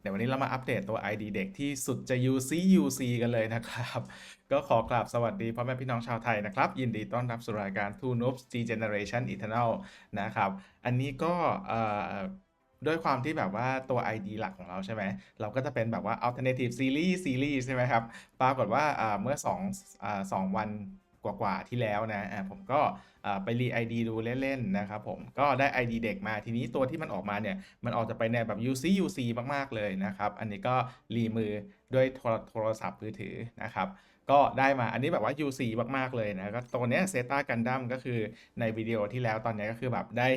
เดี๋ยววันนี้เรามาอัปเดตตัว ID เด็กที่สุดจะ UC UC กันเลยนะครับ ก็ขอกราบสวัสดีพ่อแม่พี่น้องชาวไทยนะครับ ยินดีต้อนรับสู่รายการ Two Noobs G Generation Eternal นะครับ อันนี้ก็ด้วยความที่แบบว่าตัว ID หลักของเราใช่ไหม เราก็จะเป็นแบบว่า alternative series series ใช่ไหมครับ ปรากฏว่าเมื่อ2อ่าสองวัน กว่าๆที่แล้วนะอ่าผมก็ไปรีไอดูเล่นๆนะครับผมก็ได้ ID เด็กมาทีนี้ตัวที่มันออกมาเนี่ย มันออกจะไปในแบบ UC UC มากๆเลยนะครับ อันนี้ก็รีมือด้วยโทรศัพท์มือถือนะครับ ก็ได้มาอันนี้แบบว่า UC มาก ๆ เลยนะก็ตัวเนี้ยเซตากันดั้มก็คือในวิดีโอที่แล้วตอนนี้ก็คือแบบได้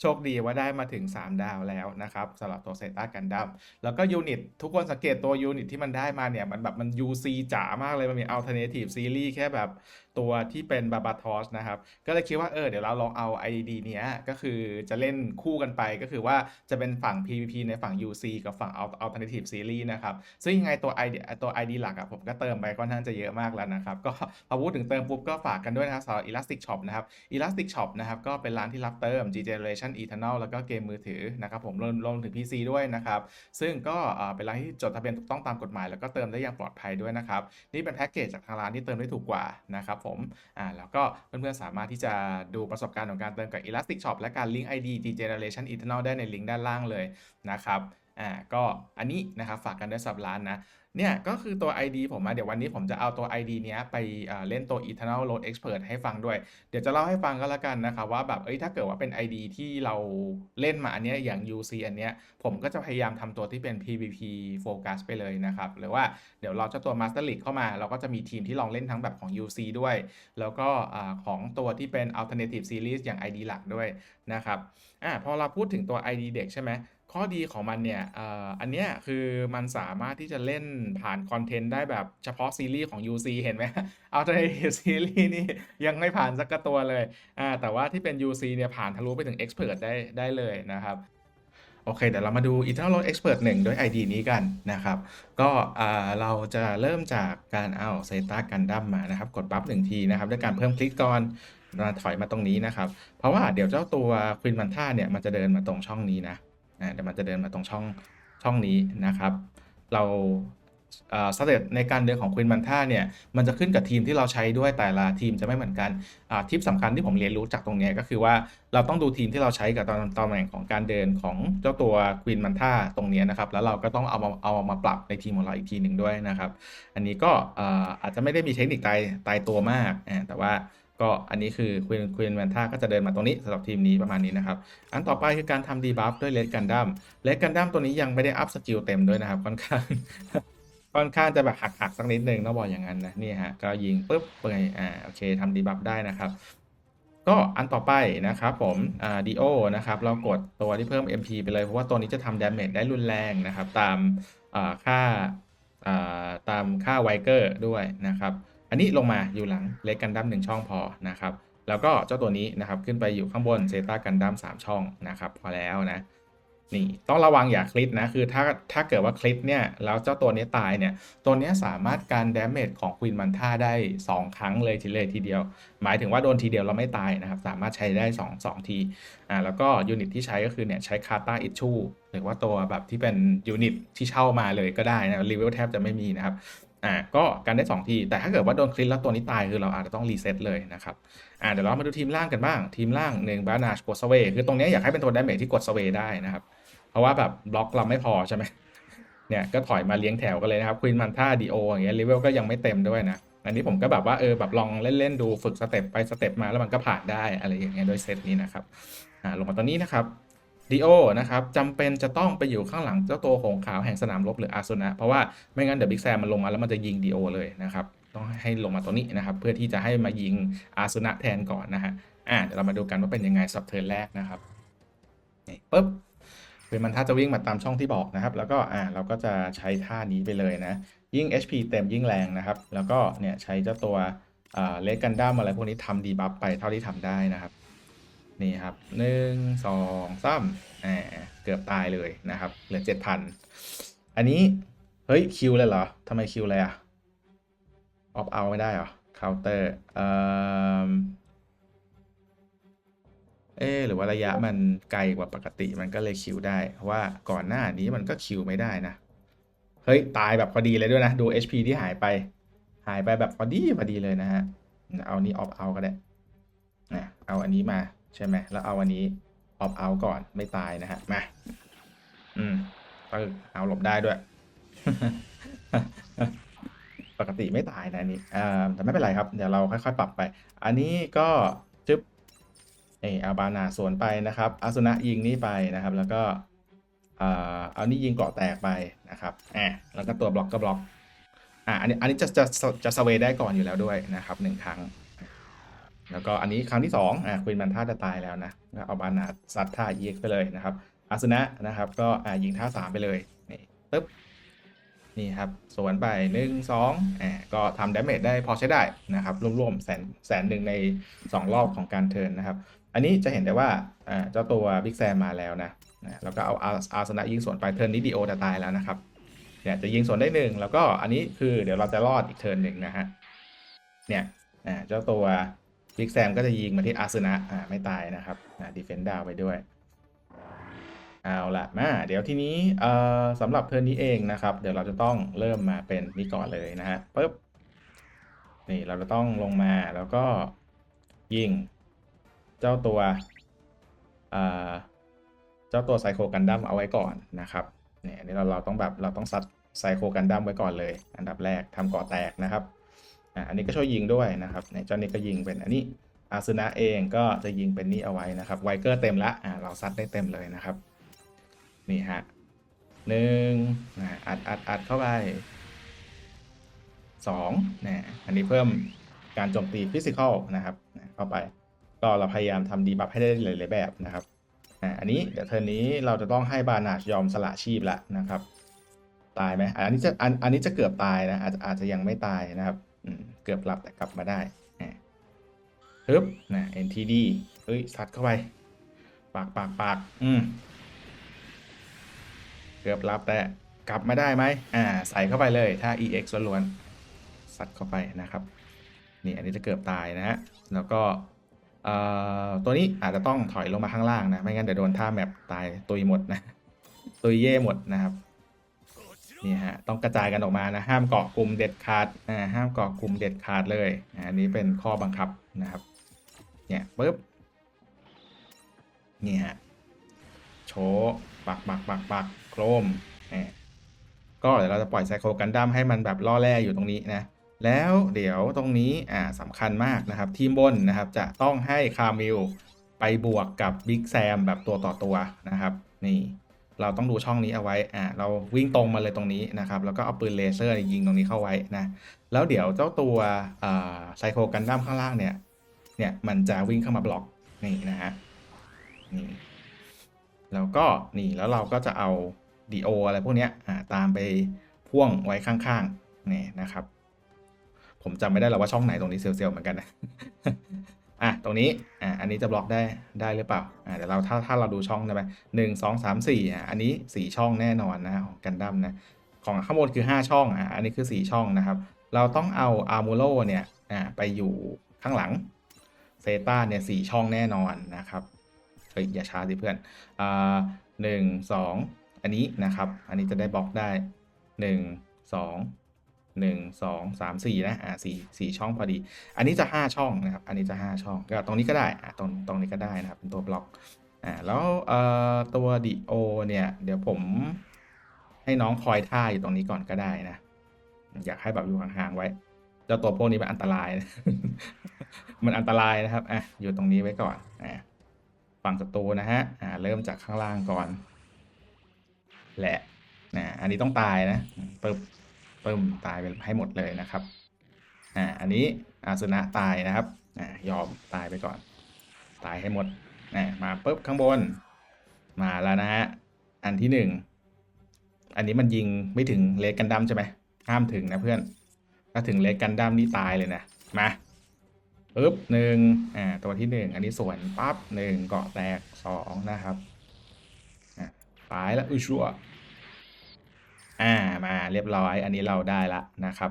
โชคดีว่าได้มาถึง 3 ดาวแล้วนะครับสำหรับตัวเซตากันดั้มแล้วก็ยูนิตทุกคนสังเกตตัวยูนิตที่มันได้มาเนี่ย มันแบบมัน UC จ๋ามากเลย มันมี Alternative Series แค่แบบตัวที่เป็นบาบาทอสนะครับ ก็เลยคิดว่าเออเดี๋ยวเราลองเอา ID เนี้ยก็คือจะเล่นคู่กันไปก็คือว่าจะเป็นฝั่ง PVP ในฝั่ง UC กับฝั่ง Al- Alternative Series นะครับ ซึ่งยังไงตัว ID ตัว ID หลักอะผมก็เติมไปค่อนข้างจะเยอะมากแล้วนะครับ ก็พอพูดถึงเติมปุ๊บก็ฝากกันด้วยนะครับสำหรับ Elastic Shop นะครับ Elastic Shop นะครับก็เป็นร้านที่รับเติม G Generation Eternal แล้วก็เกมมือถือนะครับผมรวมรวมถึง PC ด้วยนะครับซึ่งก็เป็นร้านที่จดทะเบียนถูกต้องตามกฎหมาย แล้วก็เติมได้อย่างปลอดภัยด้วยนะครับนี่เป็นแพ็กเกจจากทางร้านที่เติมได้ถูกกว่านะครับผมอ่าแล้วก็เพื่อนๆสามารถที่จะดูประสบการณ์ของการเติมกับ Elastic Shop และการลิงก์ ID G Generation Eternal ได้ในลิงก์ด้านล่างเลยนะครับอ่าก็อันนี้นะครับฝากกันด้วยสับร้านนะ เนี่ยก็คือตัว ID ผมอะเดี๋ยววันนี้ผมจะเอาตัว ID เนี้ยไปอ่าเล่นตัว Eternal Road Expert ให้ฟังด้วย เดี๋ยวจะเล่าให้ฟังก็แล้วกันนะครับว่าแบบเอ้ยถ้าเกิดว่าเป็น ID ที่เราเล่นมาอันเนี้ยอย่าง UC อันเนี้ยผมก็จะพยายามทำตัวที่เป็น PVP โฟกัสไปเลยนะครับ หรือว่าเดี๋ยวเราเจ้าตัว Master League เข้ามา เราก็จะมีทีมที่ลองเล่นทั้งแบบของ UC ด้วย แล้วก็อ่าของตัวที่เป็น Alternative Series อย่าง ID หลักด้วยนะครับอ่าพอเราพูดถึงตัว ID เด็กใช่ไหม ข้อดีของมันเนี่ยเอ่ออันเนี้ยคือมันสามารถที่จะเล่นผ่านคอนเทนต์ได้แบบเฉพาะซีรีส์ของ UC เห็นไหม Alternative Series นี่ยังไม่ผ่านสักตัวเลยอ่าแต่ว่าที่เป็น UC เนี่ยผ่านทะลุไปถึง Expert ได้ได้เลยนะครับ โอเค เดี๋ยวเรามาดู Eternal Road Expert 1 ด้วย ID นี้กันนะครับ ก็เราจะเริ่มจากการเอาเซตากันดั้มมานะครับ กดบัฟหนึ่งทีนะครับ ด้วยการเพิ่มคลิกก่อนมาถอยมาตรงนี้นะครับ เพราะว่าเดี๋ยวเจ้าตัวควินมันท่าเนี่ยมันจะเดินมาตรงช่องนี้นะ อ่าเดี๋ยวมันจะเดินมาตรงช่องช่องนี้นะครับ เราสเตตในการเดินของควินมันท่าเนี่ย มันจะขึ้นกับทีมที่เราใช้ด้วยแต่ละทีมจะไม่เหมือนกันทิปสำคัญที่ผมเรียนรู้จากตรงนี้ก็คือว่าเราต้องดูทีมที่เราใช้กับตอนตำแหน่งของการเดินของเจ้าตัวควินมันท่าตรงนี้นะครับ แล้วเราก็ต้องเอามาเอามาปรับในทีมของเราอีกทีหนึ่งด้วยนะครับ อันนี้ก็อาจจะไม่ได้มีเทคนิคตายตายตัวมาก แต่ว่า ก็อันนี้คือควีนควีนแมนท่าก็จะเดินมาตรงนี้สำหรับทีมนี้ประมาณนี้นะครับ อันต่อไปคือการทำดีบัฟด้วยเลดกันดั้มเลดกันดั้มตัวนี้ยังไม่ได้อัพสกิลเต็มด้วยนะครับค่อนข้างค่อนข้างจะแบบหักๆสักนิดนึงต้องบอกอย่างนั้นนะนี่ฮะก็ยิงปุ๊บไปอ่าโอเคทำดีบัฟได้นะครับก็อันต่อไปนะครับผมอ่าดีโอนะครับเรากดตัวที่เพิ่ม MP ไปเลยเพราะว่าตัวนี้จะทำดาเมจได้รุนแรงนะครับ ตามอ่าค่าอ่าตามค่าไวเกอร์ด้วยนะครับ อันนี้ลงมาอยู่หลังเล็กกันดั้มหนึ่งช่องพอนะครับแล้วก็เจ้าตัวนี้นะครับขึ้นไปอยู่ข้างบนเซตากันดั้มสามช่องนะครับพอแล้วนะนี่ต้องระวังอย่าคลิกนะคือถ้าถ้าเกิดว่าคลิกเนี่ยแล้วเจ้าตัวนี้ตายเนี่ยตัวนี้สามารถการดาเมจของควีนมันท่าได้ 2 ครั้งเลยทีเลยทีเดียว หมายถึงว่าโดนทีเดียวเราไม่ตายนะครับ สามารถใช้ได้ 2 2 ทีอ่าแล้วก็ยูนิตที่ใช้ก็คือเนี่ยใช้คาตาอิชชูหรือว่าตัวแบบที่เป็นยูนิตที่เช่ามาเลยก็ได้นะรีเวลแทบจะไม่มีนะครับ อ่าก็การได้ 2 ที แต่ถ้าเกิดว่าโดนคลิกแล้วตัวนี้ตายคือเราอาจจะต้องรีเซ็ตเลยนะครับอ่าเดี๋ยวเรามาดูทีมล่างกันบ้าง ทีมล่างหนึ่งบานาชกดสเวคือตรงเนี้ยอยากให้เป็นตัวดาเมจที่กดสเวได้นะครับ เพราะว่าแบบบล็อกเราไม่พอใช่ไหมเนี่ยก็ถอยมาเลี้ยงแถวกันเลยนะครับควีนมันท่าดีโออย่างเงี้ยเลเวลก็ยังไม่เต็มด้วยนะอันนี้ผมก็แบบว่าเออแบบลองเล่นๆดูฝึกสเต็ปไปสเต็ปมาแล้วมันก็ผ่านได้อะไรอย่างเงี้ยโดยเซตนี้นะครับอ่าลงมาตอนนี้นะครับ ดีโอนะครับจำเป็นจะต้องไปอยู่ข้างหลังเจ้าตัวหงขาวแห่งสนามรบหรืออาสุนะ เพราะว่าไม่งั้นเดี๋ยวบิ๊กแซมมันลงมาแล้วมันจะยิงดีโอเลยนะครับ ต้องให้ลงมาตัวนี้นะครับ เพื่อที่จะให้มายิงอาสุนะแทนก่อนนะฮะอ่าเดี๋ยวเรามาดูกันว่าเป็นยังไงสับเทิร์นแรกนะครับนี่ปุ๊บคือมันถ้าจะวิ่งมาตามช่องที่บอกนะครับ แล้วก็อ่าเราก็จะใช้ท่านี้ไปเลยนะ ยิ่ง HP เต็มยิ่งแรงนะครับ แล้วก็เนี่ยใช้เจ้าตัวอ่าเลกกันดั้มอะไรพวกนี้ทำดีบัฟไปเท่าที่ทำได้นะครับ นี่ครับหนึ่งสองสามอ่าเกือบตายเลยนะครับ เหลือเจ็ดพันอันนี้ เฮ้ยคิวเลยเหรอทำไมคิวเลยอะออฟเอาไม่ได้เหรอเคาน์เตอร์เอ่อเอ๊หรือว่าระยะมันไกลกว่าปกติมันก็เลยคิวได้เพราะว่าก่อนหน้านี้มันก็คิวไม่ได้นะ เฮ้ย ตายแบบพอดีเลยด้วยนะ ดู HP ที่หายไป หายไปแบบพอดีพอดีเลยนะฮะ เอานี้ออฟเอาก็ได้นะเอาอันนี้มา ใช่ไหมแล้วเอาอันนี้ออฟเอาก่อนไม่ตายนะฮะมาอืมปึกเอาหลบได้ด้วย ปกติไม่ตายนะอันนี้อ่าแต่ไม่เป็นไรครับ เดี๋ยวเราค่อยๆ ปรับไป อันนี้ก็จึ๊บเอออาบานาสวนไปนะครับอาสุนะยิงนี่ไปนะครับ แล้วก็อ่าเอานี่ยิงเกาะแตกไปนะครับอ่าแล้วก็ตัวบล็อกก็บล็อกอ่าอันนี้อันนี้จะจะจะสเวได้ก่อนอยู่แล้วด้วยนะครับหนึ่งครั้ง แล้วก็อันนี้ครั้งที่สองอ่าควีนมันท่าจะตายแล้วนะเอาบานาซัดท่า EX ไปเลยนะครับอาสนะนะครับ ก็อ่ายิงท่าสามไปเลยนี่ปึ๊บนี่ครับสวนไปหนึ่งสองอ่าก็ทำดาเมจได้พอใช้ได้นะครับรวมๆแสนแสนหนึ่งใน 2 รอบของการเทิร์นนะครับ อันนี้จะเห็นได้ว่าอ่าเจ้าตัวบิ๊กแซมมาแล้วนะนะแล้วก็เอาอาอาสนะยิงสวนไปเทิร์นนี้ดีโอจะตายแล้วนะครับเนี่ยจะยิงสวนได้หนึ่งแล้วก็อันนี้คือเดี๋ยวเราจะรอดอีกเทิร์นหนึ่งนะฮะเนี่ยอ่าเจ้าตัว บิ๊กแซมก็จะยิงมาที่อาสนะอ่าไม่ตายนะครับอ่าดีเฟนดาวไปด้วย เอาละมาเดี๋ยวทีนี้เอ่อสำหรับเทิร์นนี้เองนะครับ เดี๋ยวเราจะต้องเริ่มมาเป็นนี่ก่อนเลยนะฮะปึ๊บนี่เราจะต้องลงมาแล้วก็ยิง เจ้าตัวเอ่อเจ้าตัวไซโคกันดั้มเอาไว้ก่อนนะครับเนี่ยอันนี้เราเราต้องแบบเราต้องซัดไซโคกันดั้มไว้ก่อนเลย อันดับแรกทำก่อแตกนะครับ อันนี้ก็ช่วยยิงด้วยนะครับเนี่ยเจ้านี้ก็ยิงเป็นอันนี้อาซึนะเองก็จะยิงเป็นนี่เอาไว้นะครับไวเกอร์เต็มละอะเราซัดได้เต็มเลยนะครับ นี่ฮะหนึ่งอัดอัดอัดเข้าไปสองนะอันนี้เพิ่มการโจมตีฟิสิกอลนะครับเข้าไปก็เราพยายามทำดีบัฟให้ได้หลายๆแบบนะครับอ่าอันนี้เดี๋ยวเทอร์นนี้เราจะต้องให้บานาชยอมสละชีพละนะครับ ตายไหมอันนี้จะอันอันนี้จะเกือบตายนะอาจจะอาจจะยังไม่ตายนะครับ เกือบหลับแต่กลับมาได้ฮึบนะ NTD เฮ้ยซัดเข้าไป ปากปากปากอืมเกือบรับแต่กลับมาได้ไหมอ่า ใส่เข้าไปเลย ถ้า EX ล้วนๆซัดเข้าไปนะครับ นี่อันนี้จะเกือบตายนะฮะ แล้วก็ตัวนี้อาจจะต้องถอยลงมาข้างล่างนะ ไม่งั้นเดี๋ยวโดนท่าแมปตายตุยหมดนะ ตุยเย่หมดนะครับ นี่ฮะต้องกระจายกันออกมานะห้ามเกาะกลุ่มเด็ดขาดอ่าห้ามเกาะกลุ่มเด็ดขาดเลยอ่าอันนี้เป็นข้อบังคับนะครับเนี่ยปึ๊บนี่ฮะโชปักปักปักปักโครมนี่ก็เดี๋ยวเราจะปล่อยไซโคกันดั้มให้มันแบบล่อแร่อยู่ตรงนี้นะแล้วเดี๋ยวตรงนี้อ่าสำคัญมากนะครับ ทีมบนนะครับจะต้องให้คาร์มิลไปบวกกับบิ๊กแซมแบบตัวต่อตัวนะครับ นี่ เราต้องดูช่องนี้เอาไว้อ่าเราวิ่งตรงมาเลยตรงนี้นะครับแล้วก็เอาปืนเลเซอร์ยิงตรงนี้เข้าไว้นะแล้วเดี๋ยวเจ้าตัวไซโคกันดั้มข้างล่างเนี่ยเนี่ยมันจะวิ่งเข้ามาบล็อกนี่นะฮะนี่แล้วก็นี่แล้วเราก็จะเอาดีโออะไรพวกเนี้ยอ่าตามไปพ่วงไว้ข้างๆนี่นะครับ ผมจำไม่ได้หรอกว่าช่องไหนตรงนี้เซลล์เหมือนกันนะ อะตรงนี้อ่าอันนี้จะบล็อกได้ได้หรือเปล่าอ่าเดี๋ยวเราถ้าถ้าเราดูช่องได้ไหมหนึ่งสองสามสี่อะอันนี้สี่ช่องแน่นอนนะของกันดั้มนะของข้างบนคือห้าช่องอะอันนี้คือสี่ช่องนะครับ เราต้องเอาอาร์มูโลเนี่ยอ่าไปอยู่ข้างหลังเซตาเนี่ยสี่ช่องแน่นอนนะครับเฮ้ยอย่าช้าสิเพื่อนอ่าหนึ่งสองอันนี้นะครับ อันนี้จะได้บล็อกได้หนึ่งสอง หนึ่งสองสามสี่นะอ่าสี่สี่ช่องพอดี อันนี้จะห้าช่องนะครับ อันนี้จะห้าช่อง ก็ตรงนี้ก็ได้อ่าตรงตรงนี้ก็ได้นะครับ เป็นตัวบล็อกอ่าแล้วเอ่อตัวดิโอเนี่ย เดี๋ยวผมให้น้องคอยท่าอยู่ตรงนี้ก่อนก็ได้นะ อยากให้แบบอยู่ห่างๆไว้เจ้าตัวพวกนี้มันอันตรายนะมันอันตรายนะครับอะอยู่ตรงนี้ไว้ก่อนอ่าฝั่งศัตรูนะฮะอ่าเริ่มจากข้างล่างก่อน แหละนะอันนี้ต้องตายนะปึ๊บ ปึ้มตายไปให้หมดเลยนะครับอ่าอันนี้อาสนะตายนะครับอ่ายอมตายไปก่อน ตายให้หมดนะมาปึ๊บข้างบน มาแล้วนะฮะอันที่หนึ่งอันนี้มันยิงไม่ถึงเลกกันดั้มใช่ไหมห้ามถึงนะเพื่อน ถ้าถึงเลกกันดั้มนี่ตายเลยนะมาปึ๊บหนึ่งอ่าตัวที่หนึ่งอันนี้สวนปั๊บหนึ่งเกาะแตกสองนะครับอ่าตายแล้วอุ้ยชัว อ่ามาเรียบร้อย อันนี้เราได้ละนะครับ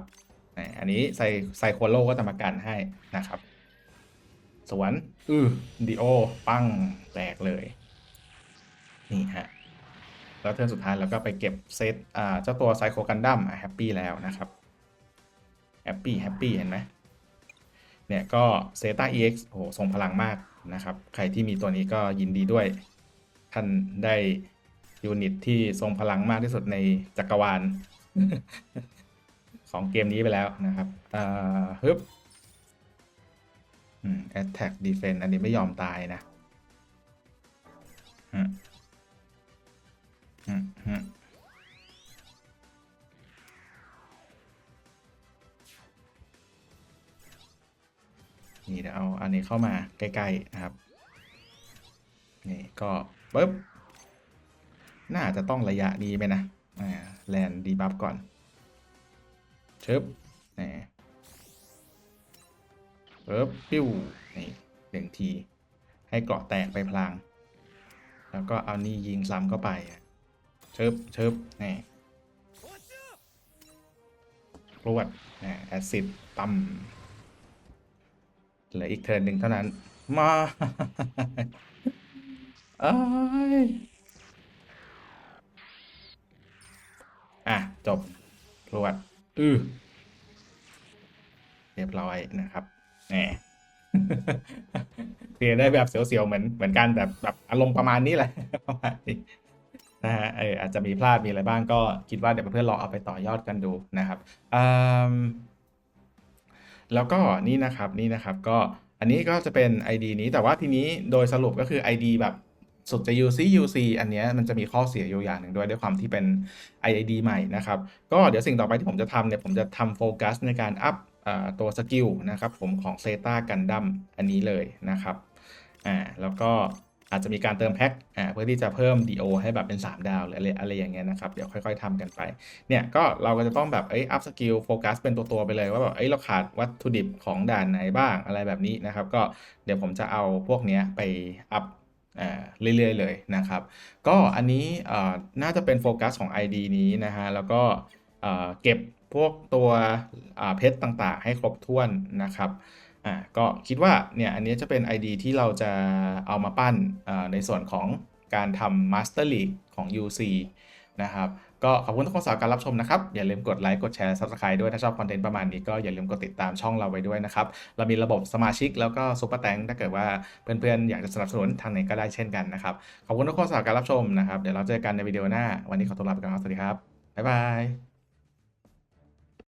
อันนี้ใส่ใส่โคโลก็จะมากันให้นะครับ สวนอือดิโอ ปั้งแตกเลย นี่ฮะแล้วเทิร์นสุดท้ายเราก็ไปเก็บเซตอ่าเจ้าตัวไซโคกันดั้มแฮปปี้แล้วนะครับแฮปปี้แฮปปี้เห็นไหมเนี่ยก็เซตา EX โอ้โหทรงพลังมากนะครับ ใครที่มีตัวนี้ก็ยินดีด้วย ท่านได้ ยูนิตที่ทรงพลังมากที่สุดในจักรวาลของเกมนี้ไปแล้วนะครับอ่าฮึบอืม attack defense อันนี้ไม่ยอมตายนะอืมอืมอืมนี่เดี๋ยวเอาอันนี้เข้ามาใกล้ ๆ นะครับ นี่ ก็ปึ๊บ น่าจะต้องระยะนี้ไหมนะแลนดีบัฟก่อนชึบนี่ปึ๊บปิ้วนี่หนึ่งที ให้เกราะแตกไปพลาง แล้วก็เอานี่ยิงซ้ำเข้าไปชึบชึบนี่รวดนี่แอซิดปั๊มเหลืออีกเทิร์นหนึ่งเท่านั้น มาเอ้ย จบรวดอือเรียบร้อยนะครับแหมเคลียร์ได้แบบเสียวๆเหมือนเหมือนกันแบบแบบอารมณ์ประมาณนี้แหละประมาณนี้นะฮะเอออาจจะมีพลาดมีอะไรบ้างก็คิดว่าเดี๋ยวเพื่อนๆลองเอาไปต่อยอดกันดูนะครับอืมแล้วก็นี่นะครับนี่นะครับ ก็อันนี้ก็จะเป็น ID นี้แต่ว่าทีนี้โดยสรุปก็คือ ID แบบ สุดจะ UC UC อันนี้มันจะมีข้อเสียอยู่อย่างหนึ่งด้วยด้วยความที่เป็น ID ใหม่นะครับ ก็เดี๋ยวสิ่งต่อไปที่ผมจะทำเนี่ย ผมจะทำโฟกัสในการอัพอตัวสกิลนะครับผมของเซตากันดั้มอันนี้เลยนะครับอ่าแล้วก็อาจจะมีการเติมแพ็คอ่าเพื่อที่จะเพิ่ม DO ให้แบบเป็น 3 ดาวหรืออะไรอะไรอย่างเงี้ยนะครับ เดี๋ยวค่อยๆทำกันไป เนี่ยก็เราก็จะต้องแบบเอ้ยอัพสกิลโฟกัสเป็นตัว ๆ ไปเลย ว่าแบบเอ้ยเราขาดวัตถุดิบของด่านไหนบ้างอะไรแบบนี้นะครับ ก็เดี๋ยวผมจะเอาพวกเนี้ยไปอัพ เรื่อยๆเลยนะครับ ก็อันนี้น่าจะเป็นโฟกัสของ ID นี้นะฮะแล้วก็เก็บพวกตัวเพชรต่างๆ ให้ครบถ้วนนะครับก็คิดว่าเนี่ยอันนี้จะเป็น ID ที่เราจะเอามาปั้นในส่วนของการทำ Master League ของ UC นะครับ ก็ขอบคุณทุกคนสำหรับการรับชมนะครับ อย่าลืมกดไลค์กดแชร์ Subscribe ด้วยถ้าชอบคอนเทนต์ประมาณนี้ก็อย่าลืมกดติดตามช่องเราไว้ด้วยนะครับ เรามีระบบสมาชิกแล้วก็ซุปเปอร์แตงถ้าเกิดว่าเพื่อนๆ อยากจะสนับสนุนทางไหนก็ได้เช่นกันนะครับ ขอบคุณทุกคนสำหรับการรับชมนะครับ เดี๋ยวเราเจอกันในวิดีโอหน้า วันนี้ขอตัวลาไปก่อนครับสวัสดีครับบ๊ายบาย